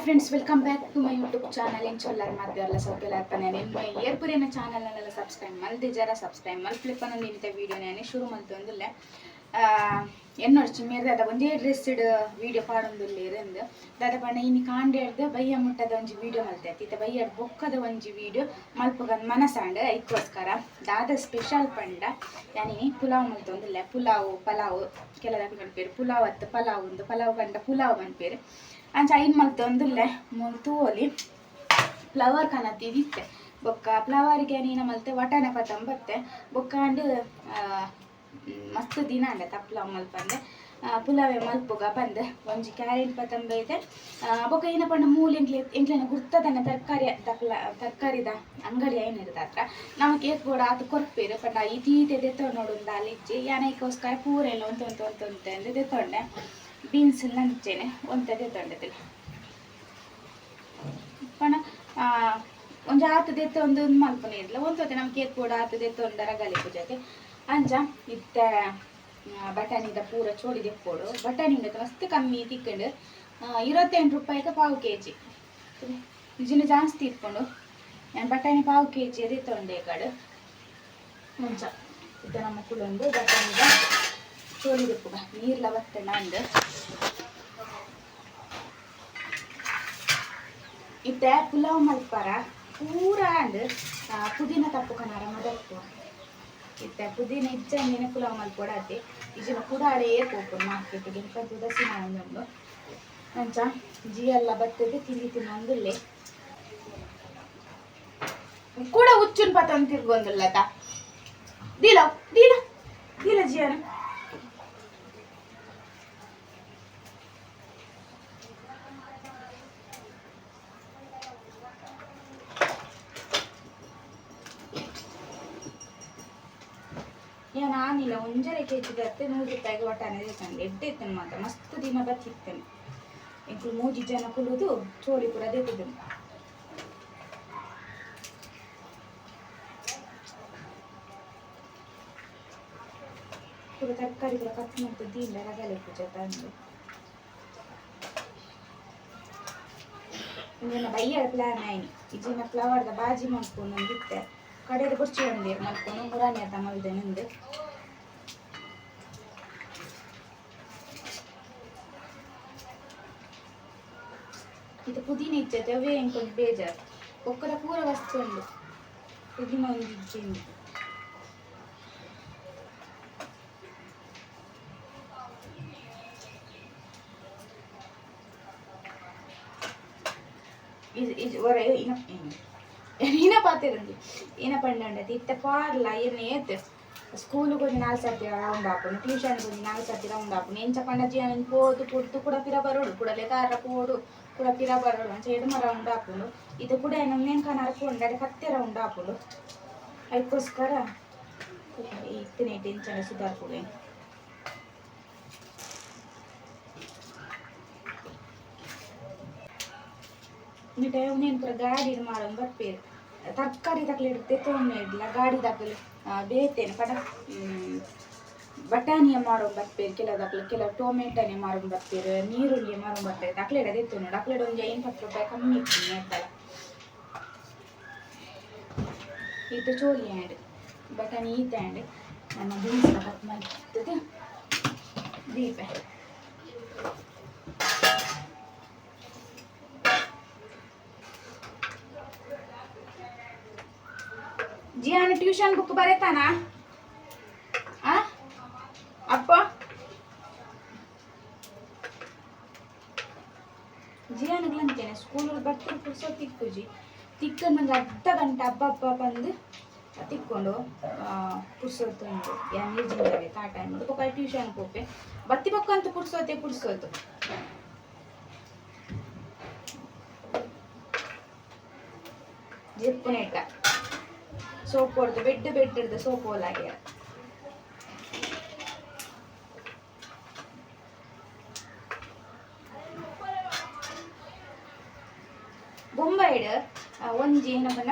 friends welcome back to my YouTube channel ಏನು ಚೊಲ್ಲಾರ ಮಾಡ್ತೀವಲ್ಲ ಸೌಕೆಲ್ಲ ಅರ್ಪಣೆ ನಿಮ್ಮ ಏರ್ಪುರಿನ ಚಾನಲ್ನೆಲ್ಲ ಸಬ್ಸ್ಕ್ರೈಬ್ ಮಲ್ದಿ ಜರ ಸಬ್ಸ್ಕ್ರೈಬ್ ಮಲ್ಪ್ಲಿಪ್ಪನ ನಿಂತ ವೀಡಿಯೋನೇ ಶುರು ಮಲ್ತು ಒಂದಿಲ್ಲ എന്നോട് ചുമ്മിയത് അത ಒಂದೇ ಡ್ರೆಸ್ಡ್ ವೀಡಿಯೋ ಪಾಡೊಂದುಲ್ಲೆ ಇರಂದು ದಾದ ಪಂಡ ಇನ್ನು ಕಾಂಡೆಡ್ದು ಬಯ್ಯ ಮುಟ್ಟದ ಒಂಜಿ ವೀಡಿಯೋ ಮಲ್ತೈತಿ ಇತ್ತ ಬಯ್ಯಡ್ ಬೊಕ್ಕದ ಒಂಜಿ ವೀಡಿಯೋ ಮಲ್ಪಗನ್ ಮನಸಾಂಡ್ ಐಕ್ಕೋಸ್ಕರ ದಾದ ಸ್ಪೆಷಲ್ ಪಂಡ ಯಾನಿ ಪುಲಾವ್ ಮಲ್ತೊಂದಿಲ್ಲ ಪುಲಾವ್ ಪಲಾವ್ ಕೆಲದ ಪೇರು ಪುಲಾವ್ ಅತ್ತು ಪಲಾವ್ ಒಂದು ಪಲಾವ್ ಪಂಡ ಪುಲಾವ್ ಪೇರು ಅಂಚ ಐನ್ ಮಲ್ತೊಂದಿಲ್ಲ ತೂವಲಿ ಫ್ಲವರ್ ಕನತಿ ಇತ್ತೆ ಬೊಕ್ಕ ಫ್ಲವರ್ಗೆ ನೀನು ಮಲ್ತೆ ವಟಾಣ ಪತಂಬತ್ತೆ ಬೊಕ್ಕ ಅಂಡ್ ಮಸ್ತ್ ದಿನ ಅಂಡೆ ತಪ್ಪಲ ಮಲ್ಪಂದೆ ಪುಲಾವೆ ಮಲ್ಪುಗ ಬಂದೆ ಒಂಜಿ ಕ್ಯಾರೆಟ್ ಪತಂಬ ಇದೆ ಬೊಕ್ಕ ಏನಪ್ಪ ಮೂಲ ಎಂಕ್ಲೆ ಎಂಕ್ಲೆನ ಗುರ್ತದನ್ನ ತರಕಾರಿ ತಪ್ಲ ತರಕಾರಿದ ಅಂಗಡಿ ಏನಿರದ ಹತ್ರ. ನಾವು ಕೇಕ್ ಕೂಡ ಅದು ಕೊರ್ಪೇರು ಪಂಡ ಈ ತೀತೆ ದೆತ್ತೊಂಡು ನೋಡು ಅಲ್ಲಿಜ್ಜಿ ಯಾನೈಕೋಸ್ಕರ ಪೂರ ಎಲ್ಲ ಒಂದು ಒಂದು ಒಂದು ಅಂದ್ರೆ ದೆತ್ತೊಂಡೆ. ಬೀನ್ಸ್ ಲಂಚೇನೆ ಒಂತ ದೆತ್ತೊಂಡೆ ಪಣ ಒಂಜಿ ಆತು ದೆತ್ತ ಒಂದು ಮಲ್ಪನೆ ಇರ್ಲ ಒಂತೊತ್ತೆ ನಮ್ ಕೇಕ್ ಕೂಡ ಆತು ದೆತ್ತ ಒಂದರ ಗಲಿ ಪೂಜೆಗೆ ಅಂಚ ಇತ್ತ ಬಟಾಣಿದ ಪೂರ ಚೋಡಿ ದೆಪ್ಪೋಡು ಬಟಾಣಿ ಮಸ್ತ್ ಕಮ್ಮಿ ತಿಕ್ಕಂಡು ಇರುವತ್ತೆಂಟು ರೂಪಾಯಿಗೆ ಪಾವು ಕೆ ಜಿ ಇಜಿನ ಜಾಸ್ತಿ ಇಟ್ಕೊಂಡು, ನಾನು ಬಟಾಣಿ ಪಾವು ಕೆ ಜಿ ಅದೇ ತೊಂಡೆ ಕಡೆ. ಮುಂಚ ಇತ್ತ ನಮ್ಮ ಕುಳೊಂದು ಬಟಾಣಿದ ಚೋಳಿ ದೆಪ್ಪುಗ ನೀರ್ಲ ಬತ್ತಣ್ಣ ಅಂದು ಇತ್ತೆ ಪುಲಾವ್ ಮಲ್ಪಾರ, ಪೂರ ಅಂದು ಪುದೀನ ತಪ್ಪು ಕನಾರ ಮದಪ್ಪು ಇತ್ತೆ ಪುದೀನ ಇಜ್ಜ ನೀನು ಪುಲಾವ್ ಮಲ್ಪೊಡಾತಿ ಇಜಿನ ಕುಡಾಡೇ ಹೋಗ್ಬೋದು ಮಾರ್ಕೆಟಿಗೆ ಇಂಥ ದಸಿ ನಾನು ಅಂಚ ಜಿ ಎಲ್ಲ ಬತ್ತದೆ ತಿಂಡಿ ತಿನ್ನೊಂದುಲ್ಲೆ ಕೂಡ ಉಚ್ಚುನ್ ಪತನ್ ತಿರ್ಗೊಂದುಲ್ಲತ ದೀಲ ದೀಲ ದೀಲ ಜಿಯನ ಏನು ಆನಿಲ್ಲ ಒಂಜರೆ ಕೆ ಜಿ ಬರ್ತೆ ನೂರು ರೂಪಾಯಿಗೆ ಒಟ್ಟಾನೆ ದೇತಂಡೆ ಎಡ್ಡೆ ಇತ್ತೇನೆ ಮಾತ್ರ, ಮಸ್ತ್ ದಿನ ಬತ್ತಿತ್ತೇನೆ ಈಗ ಮೂಜಿ ಜನ ಕುಲುದು ಚೋಳಿ ಕೂಡ ದೇತಿದ್ದನು ತರಕಾರಿ ಕೂಡ ಕಟ್ ಮಾಡ್ತು ಇಲ್ಲ ರಗಲೆ ಪೂಜೆ ತಂದು. ಬಯ್ಯಡ ಪ್ಲಾನ್ ಆಯ್ನಿ. ಇಜಿನ ಫ್ಲವರ್ದ ಬಾಜಿ ಮಾಡ್ಕೊಂಡು ನಂದಿತ್ತೆ ಕಡೆದು ಕುರ್ಚಿಯಲ್ಲಿ ಮಾಡ್ಕೊಂಡು ಮುರಾಣಿ ಅಂತ ಮಾಡಿದೆ ನಿಂದು ಇದು ಪುದೀನ ಇಚ್ಚತೆ ಅವೇ ಇಂಕೊಂಡು ಬೇಜಾರು ಒಕ್ಕದ ಪೂರ ವಸ್ತುಂಡು ಪುದೀನ ಒಂದು ಇಜ್ಜಿಂದು ಇದು ಇದು ಹೊರ ಇನ್ನು ఈయన ಪಾತಿರಂದು ಏನ ಪಂಡಂಡತಿ ಇತ್ತ ಪಾರ್ಲ ಏನೇತೆ స్కూల్ కొంచెం నాలుగు సర్తిగా రౌండ్ ఆపండి ట్యూషన్ కొంచెం నాలుగు సర్తిగా రౌండ్ ఆపండి ఏం చెప్పండి అని పోదు పుడుతు కూడా పిరబరుడు కూడా లేక అర్రపోడు కూడా పిరబరుడు అని చేయడం రౌండ్ ఆపుడు ఇది కూడా ఆయన నేను కానీ అరపండు అది కత్తి రౌండ్ ఆపుడు అయిపోస్తారా తినేటించండి సుధార్పుడు ఈ టైం నేను ఇప్పుడు గాడి మారం పేరు ತರಕಾರಿ ದಾಖಲೆ ಇರುತ್ತೆ ತೊಗೊಂಡು ಇಡ್ಲ, ಗಾಡಿ ದಾಖಲೆ ಬೇತೇನೆ ಪಡ ಬಟಾಣಿಯ ಮಾಡೋ ಬರ್ಪೇರು ಕೆಲವು ದಾಖಲೆ, ಕೆಲವು ಟೊಮೆಟೊನೆ ಮಾಡೋ ಬರ್ಪೇರು ನೀರುಳ್ಳಿ ಮಾಡೋ ಬರ್ತಾರೆ ದಾಖಲೆ ಇಡೋದು ಇತ್ತು ನೋಡಿ ಅಕ್ಲೆಡ್ ಒಂದು ಎಂಬತ್ತು ರೂಪಾಯಿ ಕಮ್ಮಿ ಇರ್ತೀನಿ ಅಂತಲ್ಲ ಇದು ಚೋಲಿ ಆ್ಯಂಡ್ ಬಟಾಣಿ, ಈತ ಆ್ಯಂಡ್ ನನ್ನ ಬೀನ್ಸ್ ಕಟ್ ಮಾಡಿ ದೀಪ. ಜಿಯಾನ ಟ್ಯೂಷನ್ ಬುಕ್ ಬರೀತಾನ? ಆ? ಅಪ್ಪ? ಜಿಯಾನಿಗ್ಲಂತೇನೆ ಸ್ಕೂಲ್ ಬರ್ತಾರೆ ಪುರ್ಸೋ ತಿಕ್ಕುಜಿ ತಿಕ್ಕ ನಂಗೆ ಅರ್ಧ ಗಂಟೆ ಹಬ್ಬ ಹಬ್ಬ ಬಂದು ತಿಕ್ಕೊಂಡು ಪುರ್ಸೋತು ಉಂಟು ಯಾನ್ ತಾ ಟೈಮ್ ಪಕ್ಕ ಟ್ಯೂಷನ್ ಹೋಪೆ ಬತ್ತಿ ಪಕ್ಕ ಅಂತ ಪುರ್ಸೋತೆ ಪುರ್ಸೋತು ಜಿಪ್ಪುನೇಟ ಹೊಡೆದು ಬೆಡ್ ಬೆಡ್ ಹಿಡ್ದು ಸೋಪ್ ಹೋಲಾಗ್ಯಾರ ಬೊಂಬೈಡ್ ಒಂಜಿ ಏನಪ್ಪನ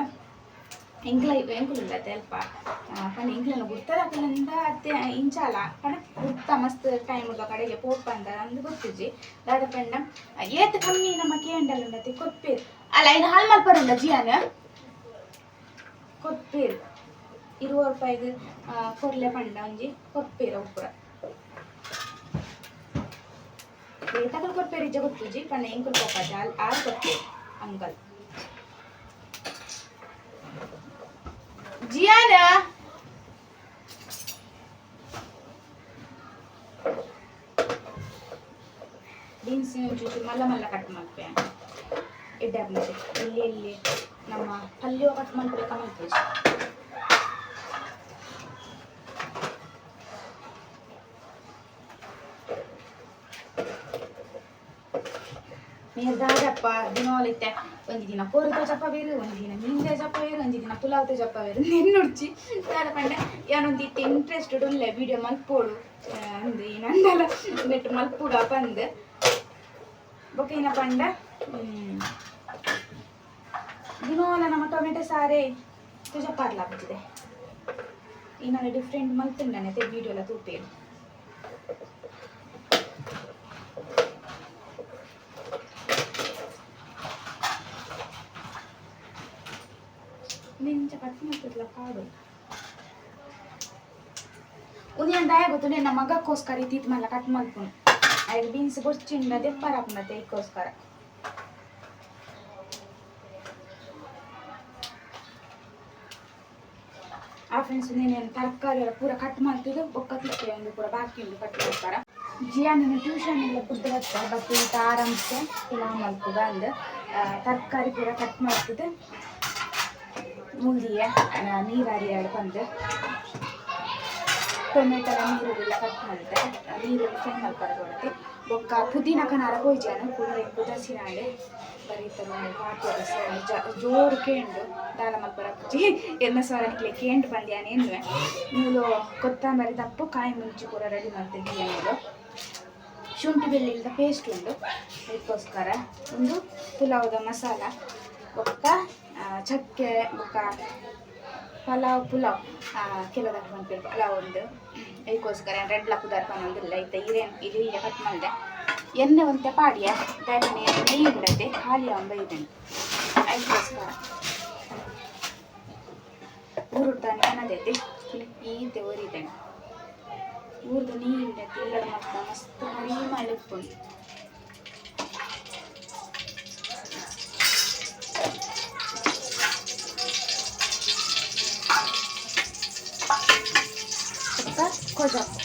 ಎಂಕ್ಲ ಎಂಕುಲಿಲ್ಲ ತೆಲ್ಪ ಪಂಡ ಎಂಕ್ಲೆನ ಗುರ್ತದಾಕಲಿಂದ ಅತ್ತೆ ಇಂಚಾಲ. ಪಂಡ ಗುರ್ತ ಮಸ್ತ್ ಟೈಮ್ಗ ಕಡೆಗೆ ಪೋಪ ಅಂತ ಅಂದು ಗೊತ್ತಿಜ್ಜಿ. ದಾದ ಪಂಡ ಏತ್ ಕಮ್ಮಿ ನಮ್ಮ ಕೇಂಡಲ್ ಉಂಡತಿ ಕೊಪ್ಪೇರು ಅಲ್ಲ ಇದು ಹಾಲ್ ಮಲ್ಪರುಂಡ ಜಿಯಾನ? ಕೊಪ್ಪೇರು ಇರುವ ರೂಪಾಯಿಗೆ ಕೊರ್ಲೆ ಪಂಡ ಒಂಜಿ ಕೊಪ್ಪೇರು ಉಪ್ಪುರ ತಕಲ್ ಕೊಪ್ಪೇರು ಇಜ್ಜ ಗೊತ್ತುಜಿ ಪಂಡ ಎಂಕುಲ್ ಪಪ್ಪಾಜಿ ಆಲ್ ಆರು ಕೊಪ್ಪೇರು ಅಂಕಲ್ ಜಿಯಾನ ಬೀನ್ಸ್ ಒಂಚೂರು ಮಲ್ಲ ಮಲ್ಲ ಕಟ್ ಮಾಡ್ತೆ ಇಡ್ಡಾಗ್ನದೆ ಇಲ್ಲಿ ಇಲ್ಲಿ ನಮ್ಮ ಪಲ್ಯ ಕಟ್ ಮಾಡ್ಬೇಕು ಮಾಡ್ತೀವಿ ದಾದಪ್ಪ ದಿನೋಲಿತ್ತೆ. ಒಂದು ದಿನ ಕೋರಿದ ಜಪ್ಪ ಬೇರೆ, ಒಂದು ದಿನ ಮೀನ್ದೆ ಜಪ್ಪ ಬೇರೆ, ಒಂದು ದಿನ ಪುಲಾವ್ದೆ ಜಪ್ಪ ಬೇರೆ. ನೆನ್ನುಡ್ಚಿ ದಾದ ಪಂಡ ಯಾನೊಂದು ಇತ್ತು ಇಂಟ್ರೆಸ್ಟೆಡ್ ಉಳ್ಳೆ ವಿಡಿಯೋ ಮಲ್ಪೋಡು. ಅಂದು, ಏನಂದಲ್ಲ ನೆಟ್ ಮಲ್ಪುಡ ಬಂದು ಬೊಕ್ಕ ಏನ ಪಂಡ ದಿನೋಲ ನಮ್ಮ ಟೊಮೆಟೊ ಸಾರೇ ತುಜಪ್ಪಾಡ್ಲಾಗ್ತದೆ ಇನ್ನೊಂದು ಡಿಫ್ರೆಂಟ್ ಮಲ್ತಿಂಡನೆ ತೆ ವಿಡಿಯೋ ಎಲ್ಲ ತೂಪೇರು ನಿಂಚ ಕಟ್ ಮಾಡ್ತಿರ್ಲ ಕಾಡು ಉದಿಯಂದ ಗೊತ್ತು ನನ್ನ ಮಗಕ್ಕೋಸ್ಕರ ಇದ್ದಿದ್ದು ಮಲ್ಲ ಕಟ್ ಮಾಡ್ಕೊಂಡು. ಆಯ್ತು ಬೀನ್ಸ್ ಗೊಚ್ಚಿಂಡ ದೆಪ್ಪರಾಪುಂಡತೆ ಇದಕ್ಕೋಸ್ಕರ ಫ್ರೆಂಡ್ಸ್ ನೀನೇನು ತರಕಾರಿ ಎಲ್ಲ ಪೂರ ಕಟ್ ಮಾಡ್ತಿದ್ದು ಬೊಕ್ಕತ್ಲಿಕ್ಕೆ ಒಂದು ಪೂರ ಬಾಕಿ ಕಟ್ ಕಟ್ ಜಿಯಾ ಜಿಯಾನ ಟ್ಯೂಷನ್ ಎಲ್ಲ ಬುದ್ಧ ಬರ್ತಾರೆ ಬಟ್ ಊಟ ಆರಾಮ್ಸೆ ಇಲ್ಲ ಮಲ್ಕು ಬಂದು ತರಕಾರಿ ಪೂರ ಕಟ್ ಮಾಡ್ತಿದ್ದು. ಮುಂದಿಯ ನೀರಾರಿ ಬಂದು. ಟೊಮೆಟೊ ನೀರುಳ್ಳಿ ಕಟ್ ಮಾಡಿದ್ದೆ. ನೀರುಳ್ಳಿ ಫ್ರೈ ಮಲ್ಪರ ಕೊಡ್ತಿ ಬೊಕ್ಕ ಪುದೀನ ಕನಾರ ಕೊಯ್ಜಾನು ಕುದಸಿನ ಕುದಸಿನಾಡೆ ಬರೀತಾರೆ ಪಾಟಿ ಜೋರು ಕೇಂಡು ದಾಲ ಮಲ್ಪರ ಪೂಜಿ ಎನ್ನ ಕೇಂಡು ಬಂದ್ಯಾನ ಎನ್ನುವೆ ನೀವು ಕೊತ್ತಂಬರಿ ದಪ್ಪು, ಕಾಯಿ ಮುಂಚಿ ಕೂಡ ರೆಡಿ ಮಾಡ್ತಿದ್ದೀಯ ನೀವು ಶುಂಠಿ ಬೆಳ್ಳಿಯಿಂದ ಪೇಸ್ಟ್ ಉಂಟು ಅದಕ್ಕೋಸ್ಕರ ಒಂದು ಪುಲಾವ್ದ ಮಸಾಲ, ಬೊಕ್ಕ ಚಕ್ಕೆ, ಬೊಕ್ಕ ಪಲಾವ್, ಪುಲಾವ್ ಕಿಲೋ ತಗೊಂಡು ಪಲಾವ್ ಒಂದು. ಇದಕ್ಕೋಸ್ಕರ ರೆಡ್ ಲಪ್ಪು ದರ್ಪಣ ಒಂದಿಲ್ಲ ಇತ್ತ ಹಿರೇನ್ ಇದು ಈಗ ಕಟ್ ಮಾಡಿದೆ. ಎಣ್ಣೆ ಒಂತೆ ಪಾಡಿಯ ದಾರಿನೇ ನೆಯ್ಯಿ ಇಡತ್ತೆ ಖಾಲಿ ಅಂಬ ಇದನ್ನು ಅದಕ್ಕೋಸ್ಕರ ಊರುಡ್ತಾನೆ ಅನ್ನದೈತೆ ಈತೆ ಊರಿದ್ದೇನೆ ಊರ್ದು ನೀರು ಇಡತ್ತೆ ಎಲ್ಲ ಮಸ್ತ್ ಮರಿ ಮಾಡಿಕೊಂಡು ಸ್ವಲ್ಪ ಕೊಜಾಕು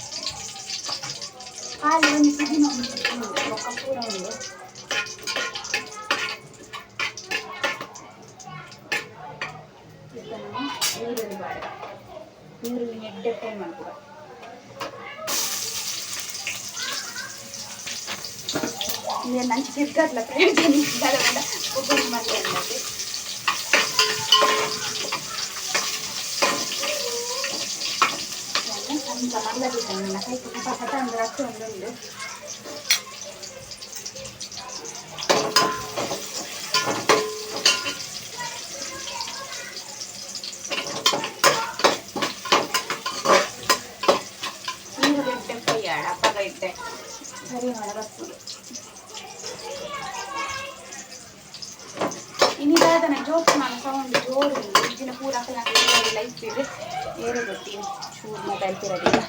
ಹಾಲು ಒಂದು ಪುದೀನ ಒಂದು ಬೊಕ್ಕ ಪೂರ ಒಂದು ಇದನ್ನು ನೀರುಳ್ಳಿ ಬಾಡ ನೀರುಳ್ಳಿ ನೆಡ್ಡೆ ಫ್ರೈ ಮಾಡ್ಕೊಡ ಈಗ ನಂಗೆ ಸಿಗ್ಗತ್ಲ ಫ್ರೆಂಡ್ಸ್ ಬೇಡ ಒಬ್ಬರು ಮತ್ತೆ ಅನ್ನೋದು ಅಂತ ಮಲ್ಲದಿದ್ದಾನೆ ನನ್ನ ಕೈ ತುಂಬ ಪಟ ಅಂದ್ರೆ ಅಷ್ಟು ಒಂದೊಂದು ನೀರು ಇಟ್ಟೆ ಕೈಯಾಡ ಅಪ್ಪಗ ಇಟ್ಟೆ ಸರಿ ಮಾಡ ಬರ್ತದೆ ಇನ್ನಿದಾದನೆ ಜೋಕ್ ನಾನು ಸೌಂಡ್ ಜೋರು ಉಂಟು ಇಜ್ಜಿನ ಪೂರ ಲೈಫ್ ಇದೆ ಏರೆ ಗೊತ್ತಿ ಚೂರು ಮೊಬೈಲ್ ತಿರದಿಲ್ಲ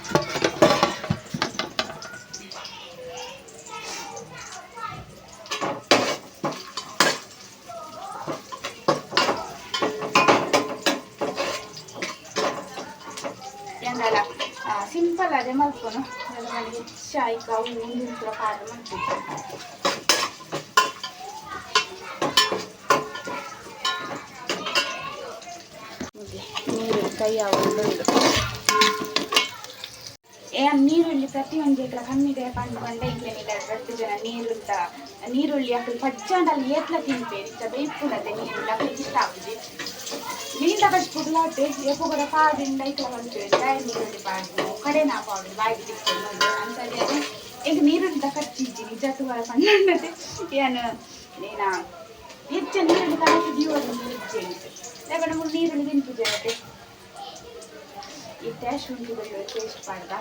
ಎಂದಲ್ಲ ಸಿಂಪಲ್ ಅದೇ ಮಲ್ಪನು ನನಗೆ ಚಾಯ್ ಕಾವು ಮುಂದಿನ ಪೂರ ಪಾದ ಮಾಡ್ತಿದ್ದೆ ನೀರು ಕೈ ಒಂದು ಏ ನೀರುಳ್ಳಿ ಪ್ರತಿಯೊಂದು ಎಕರೆ ಕಮ್ಮಿದೆ ಪಂಡು ಪಂಡ ಇಂಕ್ಲೇನಿಲ್ಲ ರಟ್ಟು ಜನ ನೀರುಂಟ ನೀರುಳ್ಳಿ ಅಕ್ಕಳು ಪಜ್ಜಾಂಡಲ್ಲಿ ಏತ್ಲ ತಿನ್ಪೇರಿ ಇತ್ತ ಬೇಯ್ಪುಡದೆ ನೀರುಳ್ಳಿ ಅಕ್ಕಳು ಇಷ್ಟ ಆಗುದು ನೀರು ತಗಷ್ಟು ಪುಡ್ಲಾಟೆ ಎಪ್ಪುಗರ ಪಾದಿಂದ ಐಕ್ಲ ಬಂತೇವೆ ಡ್ರೈ ನೀರುಳ್ಳಿ ಪಾಡು ಕಡೆ ನಾ ಪಾಡು ಬಾಯಿಗೆ ತಿಕ್ಕೊಂಡು ಅಂತದೇ ಈಗ ನೀರುಳ್ಳಿ ತಕಚ್ಚಿಜ್ಜಿ ನಿಜ ತುವರ ಪಂಡತೆ ಏನು ನೀನ ಹೆಚ್ಚು ನೀರುಳ್ಳಿ ತಗಟ್ಟಿದ್ದೀವಿ ಅದೊಂದು ಹೆಜ್ಜೆ ಉಂಟು ಯಾಕಂದ್ರೆ ನಮಗೆ ನೀರಲ್ಲಿ ತಿಂತಿದ್ದೆ ಮತ್ತೆ ಇತ್ತೆ ಶುಂಠಿ ಬೆಳ್ಳುಳ್ಳಿ ಪೇಸ್ಟ್ ಮಾಡ್ದ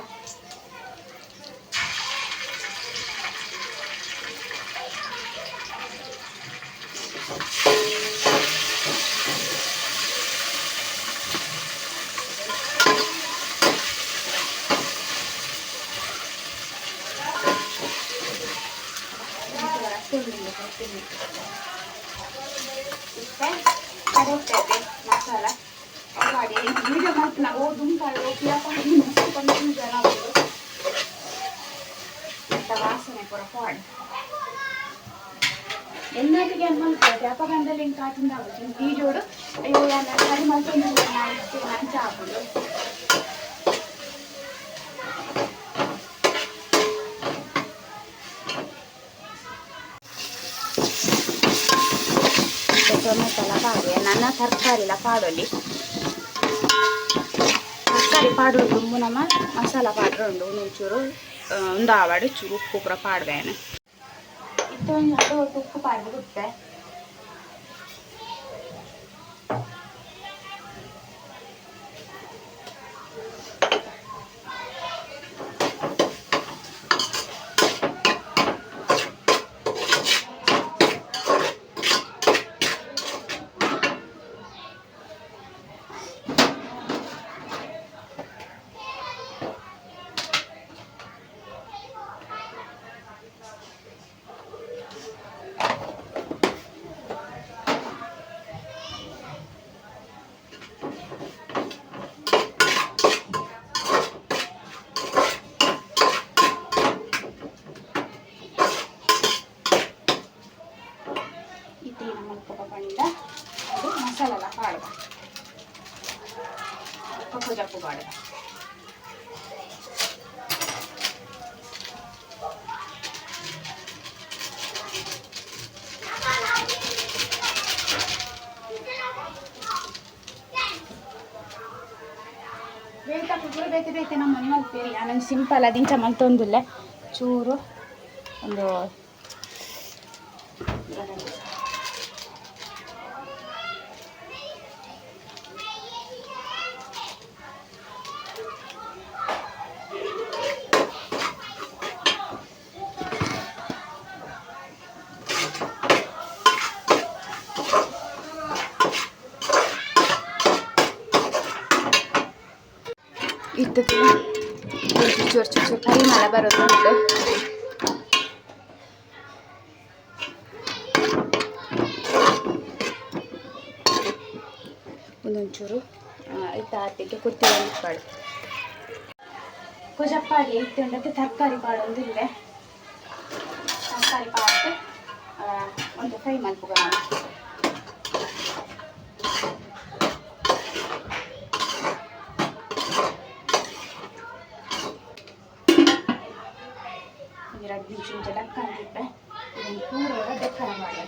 ಇತ್ತೆ ಕರೆಕ್ಟ್ ಮಸಾಲ ಮಾಡಿ ವಿಡಿಯೋ ಮಾಡ್ತೀನಿ ಓ ದುಂಪಾಡು ಕನ್ಫ್ಯೂಷನ್ ಆಗೋದು ಅಂತ ವಾಸನೆ ಪೂರ ಪಾಡ್ ಎಲ್ಲರಿಗೆ ಅನ್ಮಲ್ಪಟ್ಟೆ ಅಪಗಂಧದಲ್ಲಿ ಹಿಂಗೆ ಕಾಟಿಂದ ಆಗುತ್ತೆ ಬೀಜೋಡು ಅಯ್ಯೋ ಎಲ್ಲ ಸರಿ ಮಲ್ಕೊಂಡು ಮಾಡಿಸ್ತೇ ಮಂಚ ಹಾಕೋದು ಟೊಮೆಟೊಲ ಪಾಡು ನನ್ನ ತರಕಾರಿಲ ಪಾಡೊಲಿ. ತರಕಾರಿ ಪಾಡುಂಡು ನಮ್ಮ ಮಸಾಲ ಪಾಡ್ರೆ ಉಂಡು ಒಂಚೂರು ಒಂದು ಆವಾಡು ಚೂರು ಉಪ್ಪು ಪೂರ ಪಾಡ್ಬೇನೆ ಇತ್ತು ಒಂದು ಅದು ಒಟ್ಟು ಉಪ್ಪು ಪಾಡ್ದು ಬಿಟ್ಟೆ ಇದು ನಮ್ಮ ಪಪ್ಪ ಪಂಡ ಅದು ಮಸಾಲೆಲ್ಲ ಪಾಡುವ ಪಪ್ಪು ಜಪ್ಪು ಪಾಡುವ ಬೇಯ್ತಾ ಕುಕ್ಕರ್ ಬೇಯ್ತೆ ಬೇಯ್ತೆ ನಮ್ಮ ಮನೆ ಮಲ್ಪೇರಿ ನಂಗೆ ಸಿಂಪಲ್ ಅದಿಂಚ ಮಲ್ತೊಂದಿಲ್ಲ ಚೂರು ಒಂದು ಬರೋದುಂಟು ಒಂದೊಂಚೂರು ಇತ್ತ ಆತಿಗೆ ಕೊತ್ತಿಗೆ ಇಟ್ಪಾಡು ಕುಜಪ್ಪಾಡಿ ಇತ್ತುಂಡತ್ತೆ ತರಕಾರಿ ಪಾಡೊಂದಿಲ್ಲೆ ತರಕಾರಿ ಪಾಡ್ದು ಒಂದು ಫ್ರೈ ಮಲ್ಪುಗ ನಾನು ಎರಡು ನಿಮಿಷ ಮುಂಚೆ ಡಕ್ಕ ಅಂತಿದ್ದೆ ಇದನ್ನು ಪೂರ ಡೆಕ್ಕನ ಮಾಡಿ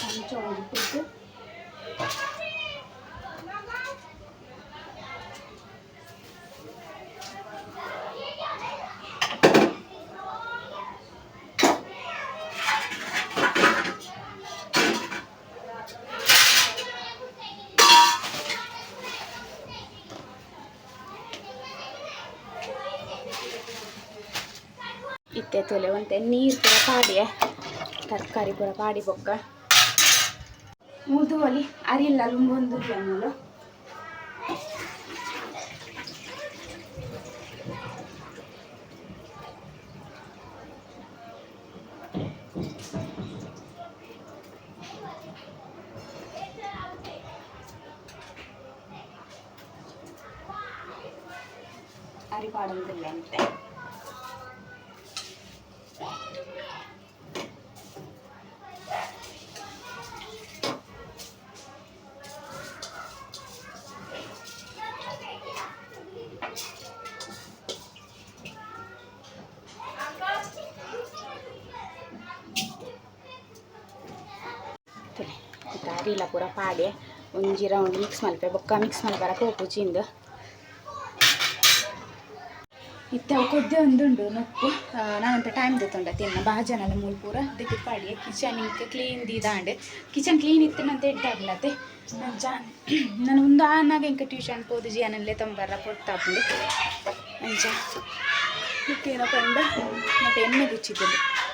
ಕೊಂಚ ಒಂದು ಇಟ್ಟು ಇತ್ತೆ ತೊಲೆ ಒಂತೆ ನೀರು ಪೂರ ಪಾಡಿ ತರಕಾರಿ ಪೂರ ಪಾಡಿ ಬೊಕ್ಕ. ಮುದುವಲಿ ಅರಿಲ್ಲ ಲುಂಬೊಂದು ಅರಿ ಪಾಡೊಂದಿಲ್ಲ ಅಂತೆ. ಅರಿಲ್ಲ ಒಂದು ಪಾಡೆ ಒಂದು ಮಿಕ್ಸ್ ಮಲ್ಪೆ ಬೊಕ್ಕ ಮಿಕ್ಸ್ ಮಲ್ಪರಕ್ಕೆ ಉಪ್ಪು ಚಿಂದು ಇತ್ತ ಕೊದ್ದೆ ಒಂದುಂಡು ನೊಪ್ಪು. ನಾನಂತ ಟೈಮ್ ದೊತ್ತೊಂಡ ತಿನ್ನ ಬಾಜನಲ ಮೂಲ ಪೂರ ದಿಕ್ಕಿ ಪಾಡಿ ಕಿಚನ್ ಇಂಕ್ ಕ್ಲೀನ್ ದಿದಾಂಡೆ ಕಿಚನ್ ಕ್ಲೀನ್ ಇತ್ತನಂತ ಎಡ್ಡಾಗ್ಲತೆ ಅಂಚ ನಾನು ಒಂದು ಆನಾಗ ಇಂಕ ಟ್ಯೂಷನ್ ಪೋದು ಜಿಯಾನಲ್ಲೇ ತಂಬರ್ರ ಕೊಡ್ತಾಪುಂಡು ಅಂಚ ಮುಕ್ಕೇನ ಅಂದ ಮತ್ತೆ ಎಣ್ಣೆ ಬಿಚ್ಚಿದ್ದೆ.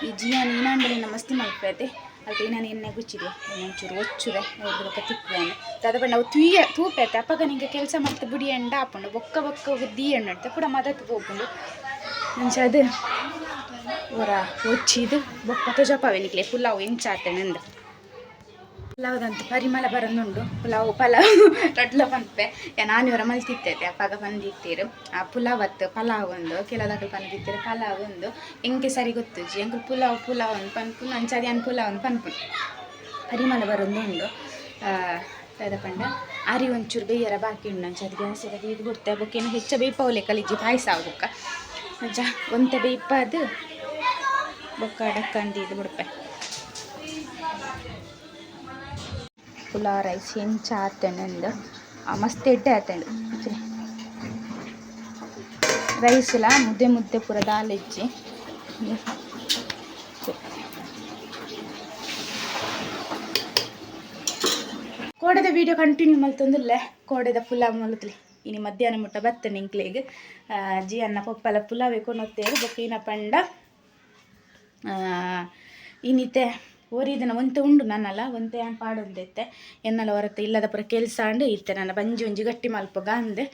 ಈ ಜಿಯಾನ್ ಏನಾಂಡಲಿ ನಮಸ್ತಿ ಮಲ್ಪೈತೆ ಅಲ್ಪ ನಾನು ಎಣ್ಣೆ ಗುಚ್ಚಿದೆ ಒಂಚೂರು ಒಚ್ಚುವೆ ಅವ್ರದ್ದು ತಿಕ್ಕುವೇನೆ ದಾದ ಪಂಡ ಅವು ತೂಯ ತೂಪೆತ್ತೆ ಅಪ್ಪಗ ನಿಂಗೆ ಕೆಲಸ ಮಾಡ್ತಾ ಬುಡಿ ಎಂಡ ಹಾಪುಂಡು ಬೊಕ್ಕ ಬೊಕ್ಕ ದಿ ಎಣ್ಣೆ ಇಡ್ತೆ ಕೂಡ ಮದತ್ತು ಹೋಗ್ಕೊಂಡು ಮುಂಚೆ ಅದು ಹೊರ ಒಚ್ಚಿದು, ಬೊಕ್ಕ ತೊಜಪಾವೆ ನಿಕ್ಲೆ ಪುಲಾವ್ ಎಂಚಾತೇನೆಂದ ಪಲಾವ್ದಂತ. ಪರಿಮಳ ಬರೋದುಂಡು ಪುಲಾವ್, ಪಲಾವ್, ರಡ್ಲ ಪನ್ಪೆ. ನಾನು ಇವರ ಮಲ್ತಿತ್ತೈತೆ ಅಪ್ಪಾಗ ಬಂದಿತ್ತೀರು. ಆ ಪುಲಾವ್ ಅತ್ತು ಪಲಾವ್ ಒಂದು ಕೆಲದಾಗ ಬಂದಿತ್ತೀರು. ಪಲಾವ್ ಒಂದು ಹೆಂಗೆ ಸರಿ ಗೊತ್ತುಜಿ ಹೆಂಗೆ ಪುಲಾವ್ ಪುಲಾವ್ ಒಂದು ಪನ್ಪು ಸರಿ ಅನ್ ಪುಲಾವ್ ಒಂದು ಪನ್ಪು. ಪರಿಮಳ ಬರೋದುಂಡು ಪಂಡ. ಅರಿ ಒಂಚೂರು ಬೇಯರ ಬಾಕಿ ಉಂಡು ನಂಚದಿ ಗ್ಯಾಸ್ ಎಲ್ಲ ಇದು ಬಿಡ್ತೆ ಏನು ಹೆಚ್ಚು ಬೇಯ್ಪವಲೆ ಕಲಿಜಿ ಪಾಯಸ ಆಗುಕ್ಕ ಅಂಚ ಒಂತೆ ಬೇಯ್ಪದು ಬೊಕ್ಕ ಡಕ್ಕಂದು ಇದು ಬಿಡ್ಪೆ. ಪುಲಾವ್ ರೈಸ್ ಹೆಂಚ ಆತಂಡು ಮಸ್ತ್ ಎಡ್ಡೆ ಆತಂಡು. ರೈಸ್ಲ ಮುದ್ದೆ ಮುದ್ದೆ ಪೂರ ದಾಲ್ ಇಜ್ಜಿ. ಕೋಡೆದ ವೀಡಿಯೋ ಕಂಟಿನ್ಯೂ ಮಲ್ತೊಂದುಲ್ಲೆ ಕೋಡೆದ ಪುಲಾವ್ ಮಲ್ತಲಿ. ಇನಿ ಮಧ್ಯಾಹ್ನ ಮುಟ್ಟ ಬರ್ತೇನೆ ಇಂಕ್ಲೆಗ್ ಜಿ ಅನ್ನ ಪಪ್ಪಲ ಪುಲಾವ್ ನೋತ್ತೇವೆ ಬೊಕ್ಕ ಪಂಡ ಆ, ಇನ್ನಿತ್ತೆ ಓರಿದನ ಒಂತೆ ಉಂಡು ನನ್ನಲ್ಲ, ಒಂತೆ ಆನ್ ಪಾಡೊಂದೈತೆ. ಎನ್ನಲ್ಲ ಹೊರತ ಇಲ್ಲದ ಪುರ ಕೆಲಸ ಅಂಡು ಇರ್ತೆ ನನ್ನ ಬಂಜಿ ಒಂಜಿ ಗಟ್ಟಿ ಮಲ್ಪಗ ಅಂದೆ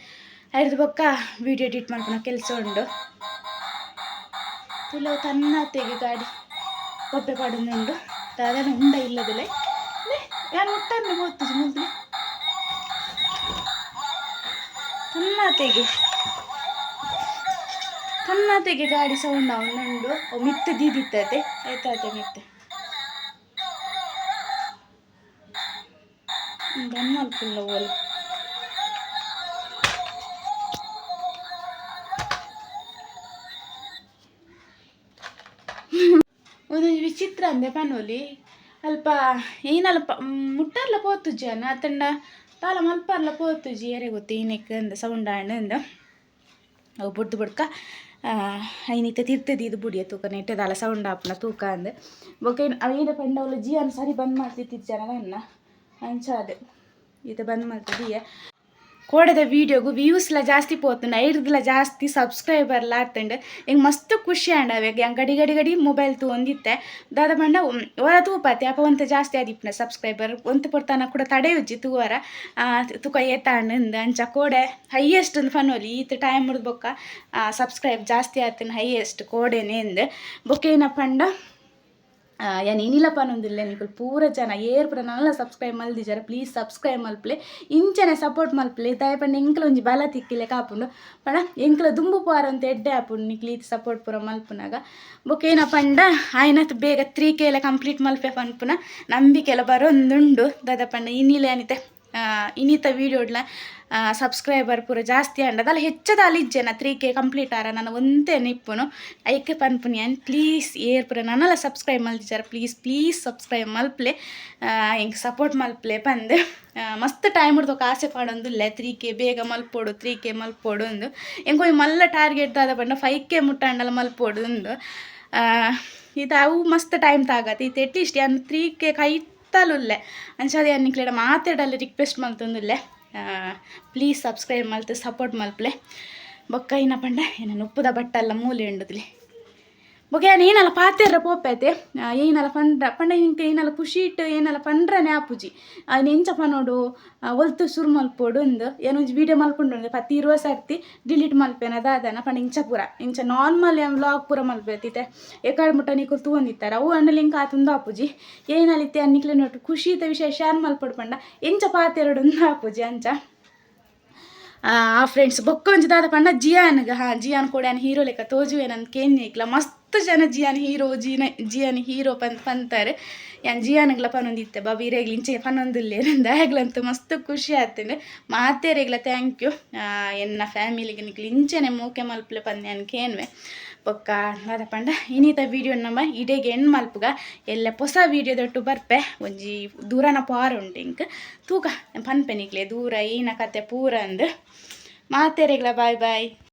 ಹಿಡ್ದು ಬೊಕ್ಕ ವಿಡಿಯೋ ಎಡಿಟ್ ಮಾಡ್ಕೊಂಡು ಕೆಲಸ ಉಂಡು. ಪುಲಾವ್ ತನ್ನ ತೆಗೆ ಗಾಡಿ ಕೊಪ್ಪೆ ಪಾಡೊಂದುಂಡು. ಅದನ್ನು ಉಂಡ ಇಲ್ಲದಲೆ ಯಾರು ಮುಟ್ಟನ್ನು ಹೋಗ್ತಿದ್ದು ಮುಂದೆ ತನ್ನ ತೆಗೆ ತನ್ನ ತೆಗೆ ಗಾಡಿ ಸೌಂಡ್ ಅವನುಂಡು ಮಿತ್ತ ದೀದಿತ್ತತೆ. ಆಯ್ತಾಯ್ತೆ ಮಿತ್ತೆ ಬನ್ನಲ್ ಫುಲ್ ಓಲ್ ಒಂದು ವಿಚಿತ್ರ ಅಂದೆ ಪನೋಲಿ. ಅಲ್ಪ ಏನಲ್ಪ ಮುಟ್ಟಾರ್ಲ ಪೋತು ಅನ್ನ ಅತ್ತಂಡ ತಾಲ ಮಲ್ಪಾರ್ಲ ಪೋತುಜಿ ಎರೆ ಗೊತ್ತು? ಏನಕ್ಕೆ ಅಂದ, ಸೌಂಡ ಅಂದ. ಅವು ಬುಡ್ದು ಬುಡ್ಕ ಐನಿತ ತಿರ್ತದಿ ಇದು ಬುಡಿಯ ತೂಕ ನೆಟ್ಟದಾಲ ಸೌಂಡ ಆಪ್ನ ತೂಕ ಅಂದೆ. ಬೊಕ ಅವೇದ ಪಂಡ ಅವಳು ಜಿಯನ್ ಸರಿ ಬಂದ್ ಮಾಡ್ತಿತ್ತಿತ್ತು ಜನ ಅನ್ನ ಅಂಚ ಇದು ಬಂದ್ ಮಾಡ್ತಿದ್ದೀಯ ಕೋಡದ ವೀಡಿಯೋಗು ವ್ಯೂಸ್ಲ ಜಾಸ್ತಿ ಪೋತುಂಡು ಐರ್ದ್ಲ ಜಾಸ್ತಿ ಸಬ್ಸ್ಕ್ರೈಬರ್ಲ ಆತಂಡು ಹಿಂಗೆ ಮಸ್ತ್ ಖುಷಿ ಆಂಡವೆ ಹೆಂಗೆ ಗಡಿ ಗಡಿ ಗಡಿ ಮೊಬೈಲ್ ತೂಂದಿತ್ತೆ. ದಾದ ಪಂಡ ಹೊರ ತೂಪಾತೆ ಅಪ್ಪ ಒಂತ ಜಾಸ್ತಿ ಆದಿಪ್ನ ಸಬ್ಸ್ಕ್ರೈಬರ್ ಒಂತ ಪೊರ್ತಾನ ಕೂಡ ತಡೆಯುಜ್ಜಿ ತೂವರ. ತುಕ ಏತಾಂಡು ಅಂಚ ಕೋಡೆ ಹೈಯೆಸ್ಟ್ ಫನೋಲಿ ಈತ ಟೈಮ್ ಮುಡ್ದು ಬೊಕ್ಕ ಸಬ್ಸ್ಕ್ರೈಬ್ ಜಾಸ್ತಿ ಆತನ ಹೈಯೆಸ್ಟ್ ಕೋಡೆನೆ ಎಂದು ಬೊಕ್ಕ ಪಂಡ ಯಾನ್ ಏನಿಲ್ಲಪ್ಪ ಅನ್ನೊಂದಿಲ್ಲ ನಿಕುಲ್ ಪೂರ ಜನ, ಏರ್ ಪೂರ ನಲ್ಲ ಸಬ್ಸ್ಕ್ರೈಬ್ ಮಲ್ದಿಜಾರ ಪ್ಲೀಸ್ ಸಬ್ಸ್ಕ್ರೈಬ್ ಮಲ್ಪ್ಲೆ, ಇಂಚನೆ ಸಪೋರ್ಟ್ ಮಲ್ಪ್ಲೆ, ದಯಪಂಡ ಎಂಕ್ಲ ಒಂಜಿ ಬಲ ತಿಕ್ಕಿಲೆ ಕಾಪುಂಡು. ಪಣ, ಎಂಕ್ಲ ದುಂಬು ಪಾರ ಅಂತ ಎಡ್ಡೆ ಆಪುಂಡು ನಿಕ್ಲಿ ಸಪೋರ್ಟ್ ಪೂರ ಮಲ್ಪುನಾಗ. ಬುಕ್ ಏನ ಪಂಡ, ಆಯ್ನತ್ ಬೇಗ ತ್ರೀ ಕೆಲ ಕಂಪ್ಲೀಟ್ ಮಲ್ಪೆ ಪನ್ಪುನ, ನಂಬಿಕೆಲ ಬರೊಂದುಂಡು ದಾದ ಪಂಡ ಇನ್ನಿಲೆ ಅನಿತೆ ಇನ್ನಿತ ವೀಡಿಯೋಡ್ಲ ಸಬ್ಸ್ಕ್ರೈಬರ್ ಪೂರ ಜಾಸ್ತಿ ಅಂಡ ಅದಲ್ಲ ಹೆಚ್ಚದ ನಾ ತ್ರೀ ಕೆ ಕಂಪ್ಲೀಟ್ ಆರ ನಾನು ಒಂದೇ ನಿಪ್ಪುನು. ಐಕೆ ಪನ್ಪುನಿ ಅಂಡ್ ಪ್ಲೀಸ್ ಏರ್ ಪೂರ ನನ್ನಲ್ಲ ಸಬ್ಸ್ಕ್ರೈಬ್ ಮಲ್ತಿದ್ದಾರೆ ಪ್ಲೀಸ್ ಪ್ಲೀಸ್ ಸಬ್ಸ್ಕ್ರೈಬ್ ಮಲ್ಪ್ಲೆ. ಹಿಂಗೆ ಸಪೋರ್ಟ್ ಮಲ್ಪ್ಲೆ ಬಂದೆ ಮಸ್ತ್ ಟೈಮ್ ಹಿಡ್ದು ಆಸೆ ಪಾಡೊಂದುಲ್ಲೆ. ತ್ರೀ ಕೆ ಬೇಗ ಮಲ್ಪೋಡು ತ್ರೀ ಕೆ ಮಲ್ಪೋಡು ಒಂದು ಹೆಂಗೆ ಮಲ್ಲ ಟಾರ್ಗೆಟ್ ದಾದ ಬಂಡ ಫೈವ್ ಕೆ ಮುಟ್ಟಂಡಲ್ಲ ಮಲ್ಪೋಡು ಒಂದು ಇದು ಅವು ಮಸ್ತ್ ಟೈಮ್ ತಾಗತ್ತೆ ಇದು ಎಟ್ಲೀಸ್ಟ್ ಏನು ತ್ರೀ ಕೆ ಕೈ ತಲುಲ್ಲೆ ಅಂಚದೆ ಅನ್ನಿಕ್ಲೆಡ ಮಾತಾಡಲ್ಲಿ ರಿಕ್ವೆಸ್ಟ್ ಮಲ್ತೊಂದುಲ್ಲೆ ಪ್ಲೀಸ್ ಸಬ್ಸ್ಕ್ರೈಬ್ ಮಲ್ತು ಸಪೋರ್ಟ್ ಮಲ್ಪ್ಲೆ ಬೊಕ್ಕ ಇನ್ನ ಪಂಡ, ಏನ ಉಪ್ಪುದ ಬಟ್ಟಲ್ಲ ಮೂಲೆ ಉಂಡುದ್ಲಿ ಬೊಕ ಏನು ಏನಲ್ಲ ಪಾತೆರ್ರ ಪೋಪೈತೆ ಏನಲ್ಲ ಪಂಡ್ರ ಪಂಡ ಇಂಕ ಏನಲ್ಲ ಖುಷಿ ಇಟ್ಟು ಏನಲ್ಲ ಪಂಡ್ರನೆ ಆಪುಜಿ ಅಯ್ನ ಎಂಚ ಪನೋಡು ಒಲ್ತು ಸುರು ಮಲ್ಪೋಡು ಒಂದು ಏನು ವೀಡಿಯೋ ಮಲ್ಕೊಂಡು ಪತ್ತಿ ಇರುವ ಸರ್ತಿ ಡಿಲೀಟ್ ಮಲ್ಪೇನ ದಾದನ ಪಂಡ ಇಂಚ ಪೂರ, ಇಂಚ ನಾರ್ಮಲ್ ವ್ಲಾಗ್ ಪೂರ ಮಲ್ಪೇತಿತ್ತೆ ಏಕಾಡ್ ಮುಟ್ಟ ನೀ ಕುರ್ತು ಒಂದಿತ್ತಾರೆ ಅವು ಲಿಂಕ್ ಇಂಕ ಆತುಂದು ಆಪುಜಿ. ಏನಲ್ಲಿತ್ತೆ ಅನ್ನಿಕ್ಲೆ ಖುಷಿ ಇತ್ತ ವಿಷಯ ಶೇರ್ ಮಲ್ಪಡು ಪಂಡ. ಎಂಚ ಪಾತೆರಡು ಒಂದು ಆಪುಜಿ ಅಂಚ. ಆ ಫ್ರೆಂಡ್ಸ್ ಬೊಕ್ಕ ಒಂಜಿ ದಾದ ಪಂಡ ಜಿಯಾನ್ಗ. ಹಾ, ಜಿಯಾನ್ ಕೂಡ ಹೀರೋ ಲೆಕ್ಕ ತೋಜುವೇನಂತ ಇಕ್ಲ. ಮಸ್ತ್ ಜನ ಜಿಯಾನ್ ಹೀರೋ, ಜೀನ, ಜಿಯಾನ್ ಹೀರೋ ಪಂತ್ ಪಂತಾರೆ ಯಾನ್ ಜಿಯಾನಗ್ಲ ಪನೊಂದಿತ್ತೆ. ಬಾಬಿ ಇರೇಗ್ಲಿ ಇಂಚೆ ಪನೊಂದುಲ್ಲೆ. ನಂದು ಆಗ್ಲಂತೂ ಮಸ್ತ್ ಖುಷಿ ಆತಂಡೆ ಮಾತೇರೆಗ್ಲ ಥ್ಯಾಂಕ್ ಯು ಎನ್ನ ಫ್ಯಾಮಿಲಿಗೆ ನಿಕ್ಲಿ ಇಂಚೆನೆ ಮೂಕೆ ಮಲ್ಪಲೆ ಪಂದೆ ಅನ್ಕೇನ್ವೆ ಬೊಕ್ಕ ಅದ ಪಂಡ. ಇನ್ನಿತ ವೀಡಿಯೋ ನಮ್ಮ ಇಡೆಗೆ ಹೆಣ್ಣು ಮಲ್ಪಗ. ಎಲ್ಲ ಹೊಸ ವೀಡಿಯೋದೊಟ್ಟು ಬರ್ಪೆ. ಒಂಜಿ ದೂರನ ಪಾರ ಉಂಟು ಇಂಕ್. ತೂಕ ಪನ್ಪೆನಿಕ್ಲೆ ದೂರ ಏನ ಕತೆ ಪೂರ ಅಂದ್. ಮಾತೆರೆಗ್ಲ ಬಾಯ್ ಬಾಯ್